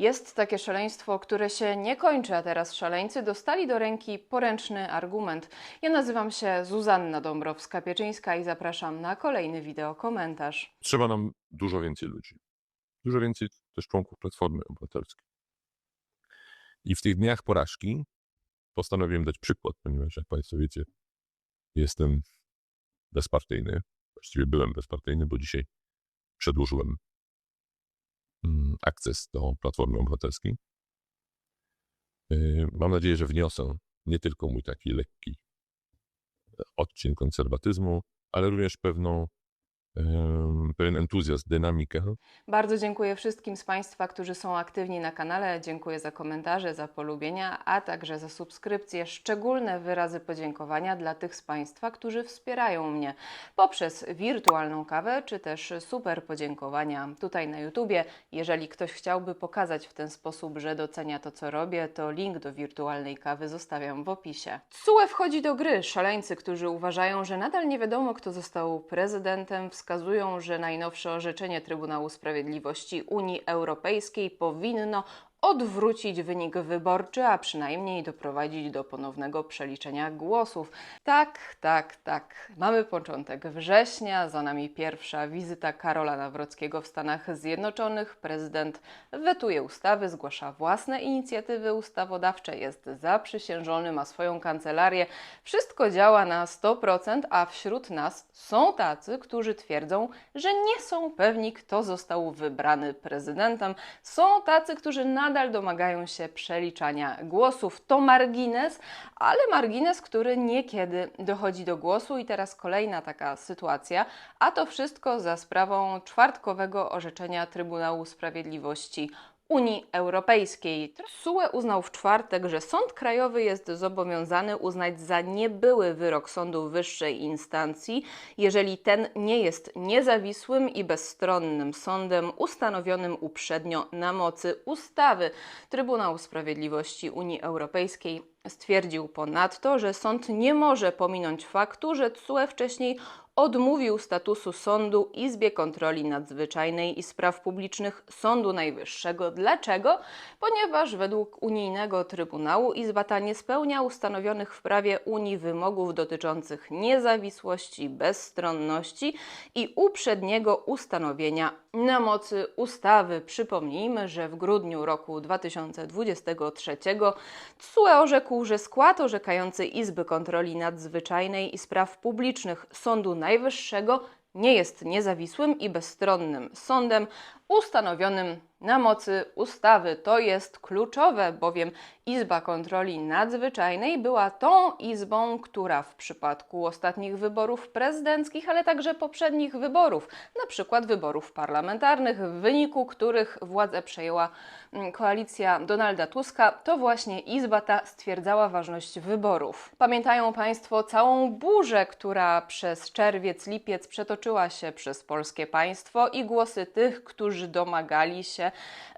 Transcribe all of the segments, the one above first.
Jest takie szaleństwo, które się nie kończy, a teraz szaleńcy dostali do ręki poręczny argument. Ja nazywam się Zuzanna Dąbrowska-Pieczyńska i zapraszam na kolejny wideo komentarz. Trzeba nam dużo więcej ludzi. Dużo więcej też członków Platformy Obywatelskiej. I w tych dniach porażki postanowiłem dać przykład, ponieważ jak Państwo wiecie, jestem bezpartyjny. Właściwie byłem bezpartyjny, bo dzisiaj przedłużyłem akces do Platformy Obywatelskiej. Yy, Mam nadzieję, że wniosę nie tylko mój taki lekki odcień konserwatyzmu, ale również pewną, em, pewien entuzjazm, dynamikę. Bardzo dziękuję wszystkim z Państwa, którzy są aktywni na kanale. Dziękuję za komentarze, za polubienia, a także za subskrypcje. Szczególne wyrazy podziękowania dla tych z Państwa, którzy wspierają mnie poprzez wirtualną kawę, czy też super podziękowania tutaj na YouTubie. Jeżeli ktoś chciałby pokazać w ten sposób, że docenia to, co robię, to link do wirtualnej kawy zostawiam w opisie. CUE wchodzi do gry. Szaleńcy, którzy uważają, że nadal nie wiadomo, kto został prezydentem, wskazują, że najnowsze orzeczenie Trybunału Sprawiedliwości Unii Europejskiej powinno odwrócić wynik wyborczy, a przynajmniej doprowadzić do ponownego przeliczenia głosów. Tak, tak, tak. Mamy początek września, za nami pierwsza wizyta Karola Nawrockiego w Stanach Zjednoczonych. Prezydent wetuje ustawy, zgłasza własne inicjatywy ustawodawcze, jest zaprzysiężony, ma swoją kancelarię. Wszystko działa na 100%, a wśród nas są tacy, którzy twierdzą, że nie są pewni, kto został wybrany prezydentem. Są tacy, którzy nadal domagają się przeliczania głosów. To margines, ale margines, który niekiedy dochodzi do głosu. I teraz kolejna taka sytuacja, a to wszystko za sprawą czwartkowego orzeczenia Trybunału Sprawiedliwości Unii Europejskiej. TSUE uznał w czwartek, że Sąd Krajowy jest zobowiązany uznać za niebyły wyrok sądu wyższej instancji, jeżeli ten nie jest niezawisłym i bezstronnym sądem ustanowionym uprzednio na mocy ustawy. Trybunał Sprawiedliwości Unii Europejskiej stwierdził ponadto, że sąd nie może pominąć faktu, że TSUE wcześniej odmówił statusu sądu Izbie Kontroli Nadzwyczajnej i Spraw Publicznych Sądu Najwyższego. Dlaczego? Ponieważ według unijnego Trybunału Izba ta nie spełnia ustanowionych w prawie Unii wymogów dotyczących niezawisłości, bezstronności i uprzedniego ustanowienia na mocy ustawy. Przypomnijmy, że w grudniu roku 2023 TSUE orzekł, że skład orzekający Izby Kontroli Nadzwyczajnej i Spraw Publicznych Sądu Najwyższego nie jest niezawisłym i bezstronnym sądem ustanowionym na mocy ustawy. To jest kluczowe, bowiem Izba Kontroli Nadzwyczajnej była tą izbą, która w przypadku ostatnich wyborów prezydenckich, ale także poprzednich wyborów, na przykład wyborów parlamentarnych, w wyniku których władzę przejęła mm, koalicja Donalda Tuska, to właśnie Izba ta stwierdzała ważność wyborów. Pamiętają Państwo całą burzę, która przez czerwiec, lipiec przetoczyła się przez polskie państwo i głosy tych, którzy domagali się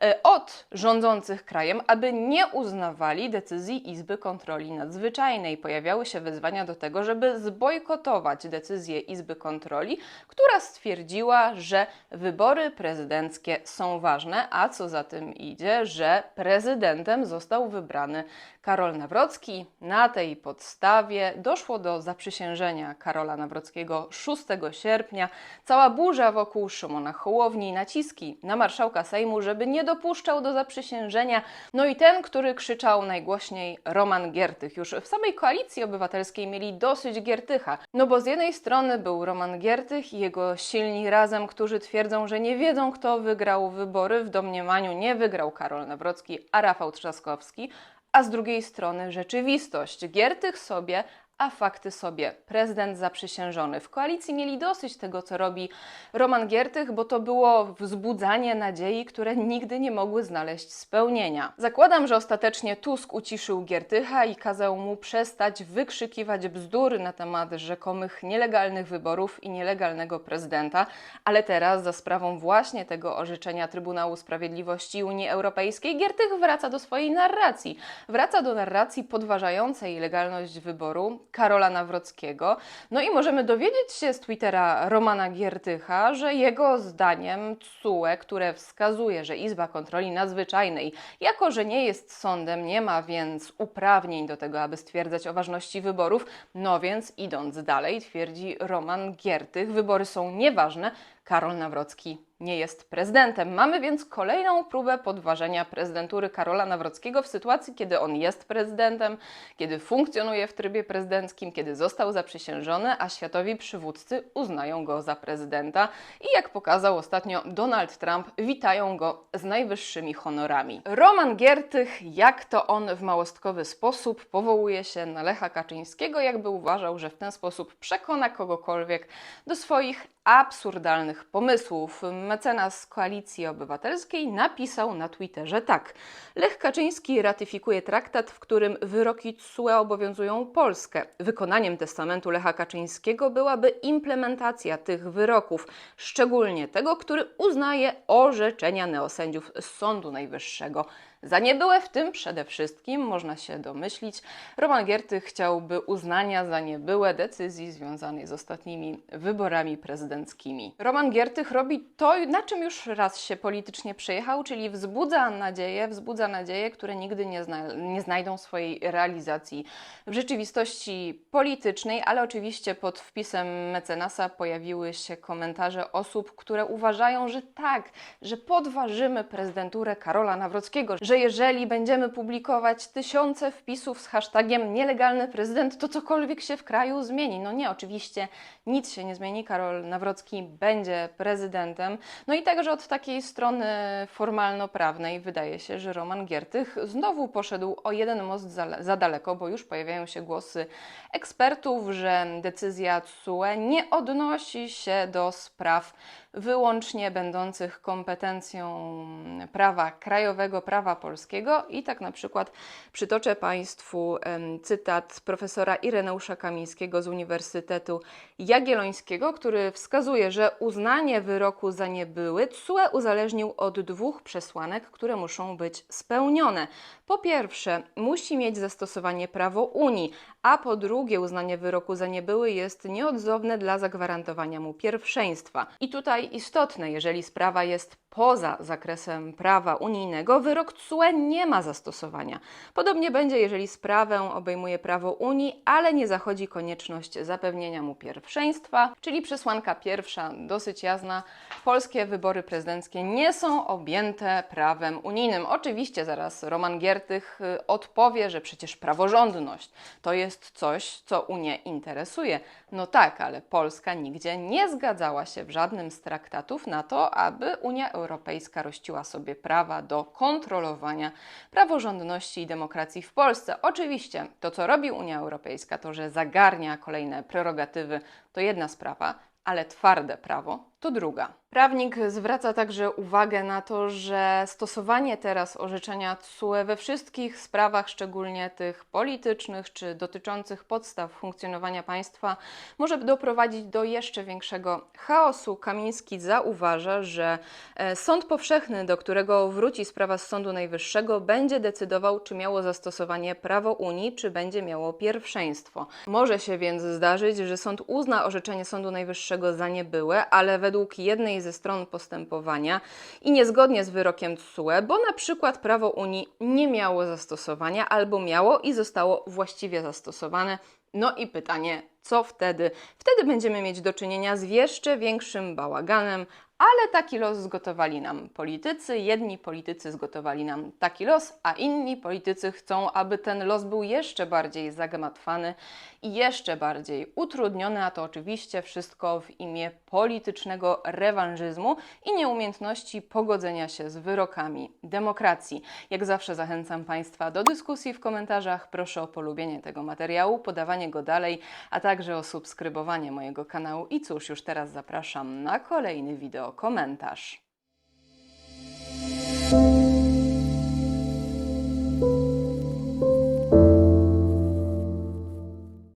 e, od rządzących krajem, aby nie uznawali decyzji Izby Kontroli Nadzwyczajnej. Pojawiały się wezwania do tego, żeby zbojkotować decyzję Izby Kontroli, która stwierdziła, że wybory prezydenckie są ważne, a co za tym idzie, że prezydentem został wybrany Karol Nawrocki. Na tej podstawie doszło do zaprzysiężenia Karola Nawrockiego 6 sierpnia. Cała burza wokół Szymona Hołowni, naciski na marszałka Sejmu, żeby nie dopuszczał do zaprzysiężenia. No i ten, który krzyczał najgłośniej Roman Giertych. Już w samej koalicji obywatelskiej mieli dosyć Giertycha. No bo z jednej strony był Roman Giertych i jego silni razem, którzy twierdzą, że nie wiedzą, kto wygrał wybory. W domniemaniu nie wygrał Karol Nawrocki, a Rafał Trzaskowski. A z drugiej strony rzeczywistość. Giertych sobie, a fakty sobie. Prezydent zaprzysiężony. W koalicji mieli dosyć tego, co robi Roman Giertych, bo to było wzbudzanie nadziei, które nigdy nie mogły znaleźć spełnienia. Zakładam, że ostatecznie Tusk uciszył Giertycha i kazał mu przestać wykrzykiwać bzdury na temat rzekomych nielegalnych wyborów i nielegalnego prezydenta, ale teraz za sprawą właśnie tego orzeczenia Trybunału Sprawiedliwości Unii Europejskiej Giertych wraca do swojej narracji. Wraca do narracji podważającej legalność wyboru, Karola Nawrockiego. No i możemy dowiedzieć się z Twittera Romana Giertycha, że jego zdaniem TSUE, które wskazuje, że Izba Kontroli Nadzwyczajnej, jako że nie jest sądem, nie ma więc uprawnień do tego, aby stwierdzać o ważności wyborów, no więc idąc dalej, twierdzi Roman Giertych, wybory są nieważne, Karol Nawrocki nie jest prezydentem. Mamy więc kolejną próbę podważenia prezydentury Karola Nawrockiego w sytuacji, kiedy on jest prezydentem, kiedy funkcjonuje w trybie prezydenckim, kiedy został zaprzysiężony, a światowi przywódcy uznają go za prezydenta i jak pokazał ostatnio Donald Trump, witają go z najwyższymi honorami. Roman Giertych, jak to on w małostkowy sposób powołuje się na Lecha Kaczyńskiego, jakby uważał, że w ten sposób przekona kogokolwiek do swoich absurdalnych pomysłów. Mecenas Koalicji Obywatelskiej napisał na Twitterze tak. Lech Kaczyński ratyfikuje traktat, w którym wyroki TSUE obowiązują Polskę. Wykonaniem testamentu Lecha Kaczyńskiego byłaby implementacja tych wyroków, szczególnie tego, który uznaje orzeczenia neosędziów z Sądu Najwyższego za niebyłe, w tym przede wszystkim, można się domyślić, Roman Giertych chciałby uznania za niebyłe decyzji związanej z ostatnimi wyborami prezydenckimi. Roman Giertych robi to, na czym już raz się politycznie przejechał, czyli wzbudza nadzieje, wzbudza nadzieje, które nigdy nie, zna, nie znajdą swojej realizacji w rzeczywistości politycznej, ale oczywiście pod wpisem mecenasa pojawiły się komentarze osób, które uważają, że tak, że podważymy prezydenturę Karola Nawrockiego, że jeżeli będziemy publikować tysiące wpisów z hashtagiem nielegalny prezydent, to cokolwiek się w kraju zmieni. No nie, oczywiście nic się nie zmieni. Karol Nawrocki będzie prezydentem. No i także od takiej strony formalno-prawnej wydaje się, że Roman Giertych znowu poszedł o jeden most za, za daleko, bo już pojawiają się głosy ekspertów, że decyzja TSUE nie odnosi się do spraw wyłącznie będących kompetencją prawa krajowego, prawa polskiego. I tak na przykład przytoczę Państwu cytat profesora Ireneusza Kamińskiego z Uniwersytetu Jagiellońskiego, który wskazuje, że uznanie wyroku za niebyły TSUE uzależnił od dwóch przesłanek, które muszą być spełnione. Po pierwsze, musi mieć zastosowanie prawo Unii, a po drugie, uznanie wyroku za niebyły jest nieodzowne dla zagwarantowania mu pierwszeństwa. I tutaj istotne, jeżeli sprawa jest poza zakresem prawa unijnego, wyrok TSUE nie ma zastosowania. Podobnie będzie, jeżeli sprawę obejmuje prawo Unii, ale nie zachodzi konieczność zapewnienia mu pierwszeństwa, czyli przesłanka pierwsza, dosyć jasna. Polskie wybory prezydenckie nie są objęte prawem unijnym. Oczywiście zaraz Roman Giertych y, odpowie, że przecież praworządność to jest coś, co Unię interesuje. No tak, ale Polska nigdzie nie zgadzała się w żadnym z traktatów na to, aby Unia Europejska rościła sobie prawa do kontrolowania praworządności i demokracji w Polsce. Oczywiście to, co robi Unia Europejska, to, że zagarnia kolejne prerogatywy, to jedna sprawa, ale twarde prawo to druga. Prawnik zwraca także uwagę na to, że stosowanie teraz orzeczenia TSUE we wszystkich sprawach, szczególnie tych politycznych czy dotyczących podstaw funkcjonowania państwa, może doprowadzić do jeszcze większego chaosu. Kamiński zauważa, że e, sąd powszechny, do którego wróci sprawa z Sądu Najwyższego, będzie decydował, czy miało zastosowanie prawo Unii, czy będzie miało pierwszeństwo. Może się więc zdarzyć, że sąd uzna orzeczenie Sądu Najwyższego za niebyłe, ale według jednej ze stron postępowania i niezgodnie z wyrokiem TSUE, bo na przykład prawo Unii nie miało zastosowania albo miało i zostało właściwie zastosowane. No i pytanie, co wtedy? Wtedy będziemy mieć do czynienia z jeszcze większym bałaganem, ale taki los zgotowali nam politycy. Jedni politycy zgotowali nam taki los, a inni politycy chcą, aby ten los był jeszcze bardziej zagmatwany i jeszcze bardziej utrudniony, a to oczywiście wszystko w imię politycznego rewanżyzmu i nieumiejętności pogodzenia się z wyrokami demokracji. Jak zawsze zachęcam Państwa do dyskusji w komentarzach. Proszę o polubienie tego materiału, podawanie go dalej, a także o subskrybowanie mojego kanału. I cóż, już teraz zapraszam na kolejny wideo komentarz.